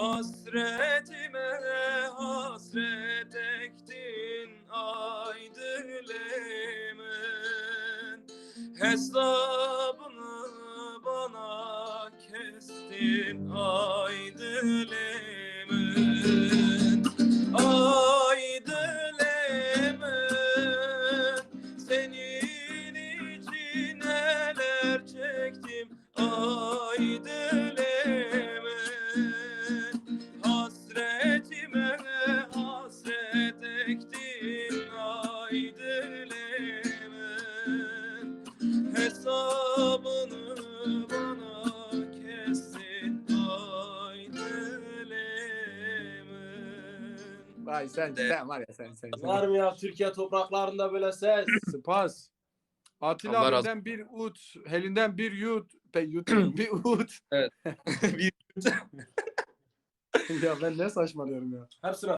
Hasretime hasret ektin ay dilimin Hesabını bana kestin ay dilimin Ay dilimin hasret ektin ay dilimin Hesabını bana kestin ay dilimin Vay sen De- sen var ya sen sen. sen. Var mı ya Türkiye topraklarında böyle ses? Spas. Atilla Allah razı- abinden bir ut, Helin'den bir yut, pe, yut bir ut. Bir- ya ben ne saçmalıyorum ya. Hepsine